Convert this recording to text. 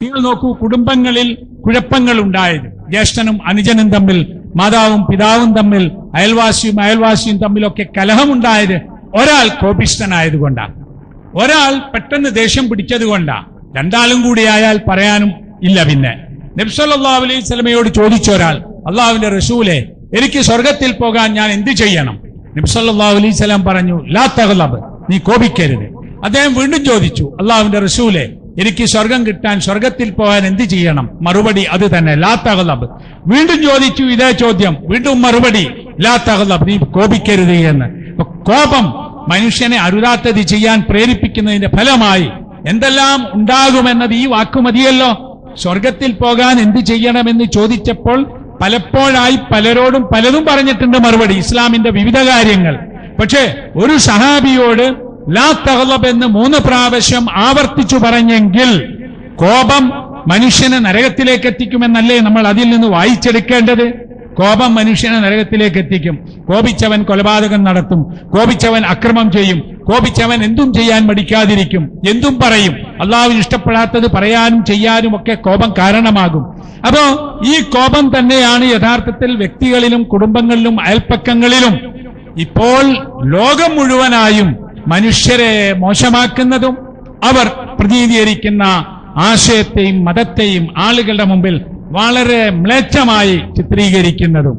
നിങ്ങൾ നോക്കൂ കുടുംബങ്ങളിൽ കുഴപ്പങ്ങൾ ഉണ്ടായത് ജ്യേഷ്ഠനും അനുജനും തമ്മിൽ മാതാവും പിതാവും തമ്മിൽ അയൽവാസിയും അയൽവാസിയും തമ്മിലൊക്കെ കലഹമുണ്ടായത് ഒരാൾ കോപിഷ്ഠനായതുകൊണ്ടാണ് ഒരാൾ പെട്ടെന്ന് ദേഷ്യം പിടിച്ചതുകൊണ്ടാണ് രണ്ടാളും കൂടി ആയാൽ പറയാനും ഇല്ല പിന്നെ. നബ്സല്ലാ അലൈഹി സ്വലമയോട് ചോദിച്ച ഒരാൾ അള്ളാഹുവിന്റെ റസൂലെ എനിക്ക് സ്വർഗത്തിൽ പോകാൻ ഞാൻ എന്ത് ചെയ്യണം? നബ്സല്ലാ അലൈഹി പറഞ്ഞു ലാ തഹ്ലബ് നീ കോപിക്കരുത്. അദ്ദേഹം വീണ്ടും ചോദിച്ചു അള്ളാഹുവിന്റെ റസൂലെ എനിക്ക് സ്വർഗം കിട്ടാൻ സ്വർഗത്തിൽ പോകാൻ എന്ത് ചെയ്യണം? മറുപടി അത് തന്നെ ലാ തഹ്ലബ് വീണ്ടും ചോദിച്ചു ഇതേ ചോദ്യം വീണ്ടും മറുപടി ലാ തഹ്ലബ് നീ കോപിക്കരുത് എന്ന്. കോപം മനുഷ്യനെ അരുതാത്തത് ചെയ്യാൻ പ്രേരിപ്പിക്കുന്നതിന്റെ ഫലമായി എന്തെല്ലാം ഉണ്ടാകുമെന്നത് ഈ വാക്കുമതിയല്ലോ സ്വർഗത്തിൽ പോകാൻ എന്ത് ചെയ്യണമെന്ന് ചോദിച്ചപ്പോൾ പലപ്പോഴായി പലരോടും പലതും പറഞ്ഞിട്ടുണ്ട് മറുപടി ഇസ്ലാമിന്റെ വിവിധ കാര്യങ്ങൾ. പക്ഷേ ഒരു സഹാബിയോട് ലാ തഹ്ലബ് എന്ന് മൂന്ന് പ്രാവശ്യം ആവർത്തിച്ചു പറഞ്ഞെങ്കിൽ കോപം മനുഷ്യനെ നരകത്തിലേക്ക് എത്തിക്കുമെന്നല്ലേ നമ്മൾ അതിൽ നിന്ന് വായിച്ചെടുക്കേണ്ടത്? കോപം മനുഷ്യനെ നരകത്തിലേക്ക് എത്തിക്കും. കോപിച്ചവൻ കൊലപാതകം നടത്തും. കോപിച്ചവൻ അക്രമം ചെയ്യും. കോപിച്ചവൻ എന്തും ചെയ്യാൻ മടിക്കാതിരിക്കും. എന്തും പറയും. അള്ളാഹു ഇഷ്ടപ്പെടാത്തത് പറയാനും ചെയ്യാനും ഒക്കെ കോപം കാരണമാകും. അപ്പോ ഈ കോപം തന്നെയാണ് യഥാർത്ഥത്തിൽ വ്യക്തികളിലും കുടുംബങ്ങളിലും അയൽപ്പക്കങ്ങളിലും ഇപ്പോൾ ലോകം മുഴുവനായും മനുഷ്യരെ മോശമാക്കുന്നതും അവർ പ്രതിനിധീകരിക്കുന്ന ആശയത്തെയും മതത്തെയും ആളുകളുടെ മുമ്പിൽ വളരെ മ്ലേച്ഛമായി ചിത്രീകരിക്കുന്നതും.